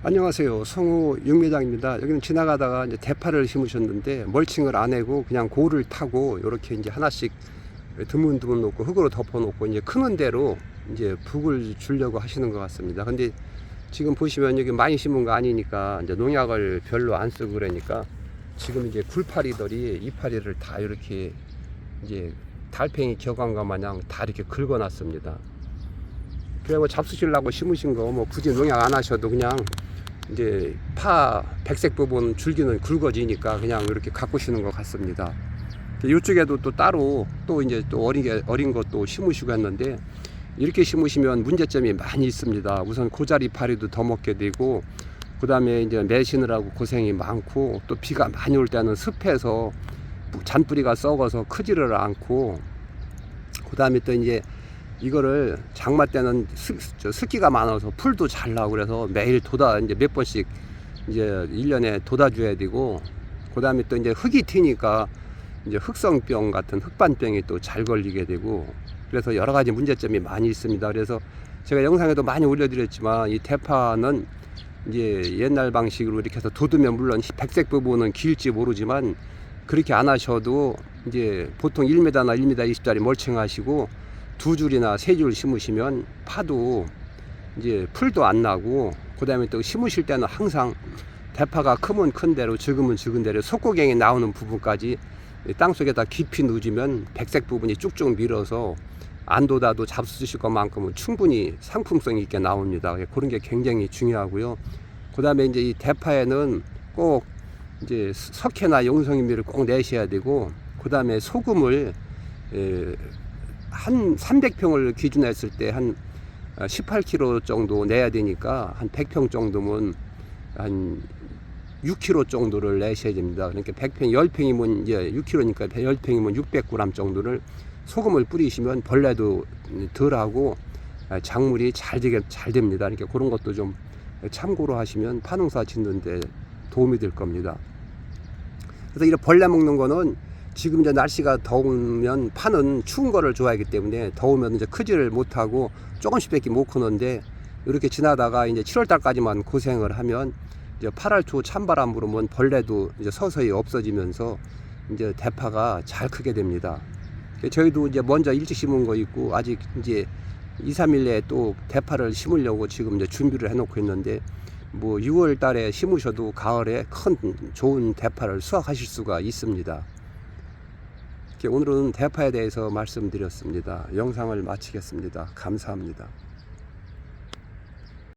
안녕하세요. 성우 육매장입니다. 여기는 지나가다가 이제 대파를 심으셨는데 멀칭을 안 하고 그냥 고를 타고 이렇게 이제 하나씩 드문드문 놓고 흙으로 덮어 놓고 이제 크는 대로 이제 북을 주려고 하시는 것 같습니다. 근데 지금 보시면 여기 많이 심은 거 아니니까 이제 농약을 별로 안 쓰고 그러니까 지금 이제 굴파리들이 이파리를 다 이렇게 이제 달팽이 격안과 마냥 다 이렇게 긁어놨습니다. 그냥 뭐 잡수시려고 심으신 거 뭐 굳이 농약 안 하셔도 그냥 이제 파 백색 부분 줄기는 굵어지니까 그냥 이렇게 가꾸시는 것 같습니다. 이쪽에도 또 따로 또 이제 또 어린 게 어린 것도 심으시고 했는데 이렇게 심으시면 문제점이 많이 있습니다. 우선 고자리 파리도 더 먹게 되고 그다음에 이제 매시느라고 고생이 많고 또 비가 많이 올 때는 습해서 잔뿌리가 썩어서 크지를 않고 그다음에 또 이제 이거를 장마 때는 습, 저 습기가 많아서 풀도 잘 나고 그래서 매일 돋아 이제 몇 번씩 이제 일년에 돋아줘야 되고 그 다음에 또 이제 흙이 튀니까 이제 흑성병 같은 흑반병이 또 잘 걸리게 되고 그래서 여러 가지 문제점이 많이 있습니다. 그래서 제가 영상에도 많이 올려드렸지만 이 대파는 이제 옛날 방식으로 이렇게 해서 돋으면 물론 백색 부분은 길지 모르지만 그렇게 안 하셔도 이제 보통 1m나 1m 20짜리 멀칭하시고 두 줄이나 세 줄 심으시면 파도 이제 풀도 안 나고 그 다음에 또 심으실 때는 항상 대파가 크면 큰 대로 적으면 적은 대로 속고갱이 나오는 부분까지 땅 속에다 깊이 누지면 백색 부분이 쭉쭉 밀어서 안 돋아도 잡수실 것만큼은 충분히 상품성 있게 나옵니다. 그런 게 굉장히 중요하고요. 그 다음에 이제 이 대파에는 꼭 이제 석회나 용성인미를 꼭 내셔야 되고 그 다음에 소금을 에, 한 300평을 기준했을 때 한 18kg 정도 내야 되니까 한 100평 정도면 한 6kg 정도를 내셔야 됩니다. 그러니까 100평, 10평이면 이제 6kg니까 10평이면 600g 정도를 소금을 뿌리시면 벌레도 덜하고 작물이 잘 되게 잘 됩니다. 그러니까 그런 것도 좀 참고로 하시면 파농사 짓는데 도움이 될 겁니다. 그래서 이런 벌레 먹는 거는 지금 이제 날씨가 더우면 파는 추운 거를 좋아하기 때문에 더우면 이제 크지를 못하고 조금씩밖에 못 크는데 이렇게 지나다가 이제 7월 달까지만 고생을 하면 이제 8월 초 찬바람 불으면 벌레도 이제 서서히 없어지면서 이제 대파가 잘 크게 됩니다. 저희도 이제 먼저 일찍 심은 거 있고 아직 이제 2, 3일 내에 또 대파를 심으려고 지금 이제 준비를 해놓고 있는데 뭐 6월 달에 심으셔도 가을에 큰 좋은 대파를 수확하실 수가 있습니다. 오늘은 대파에 대해서 말씀드렸습니다. 영상을 마치겠습니다. 감사합니다.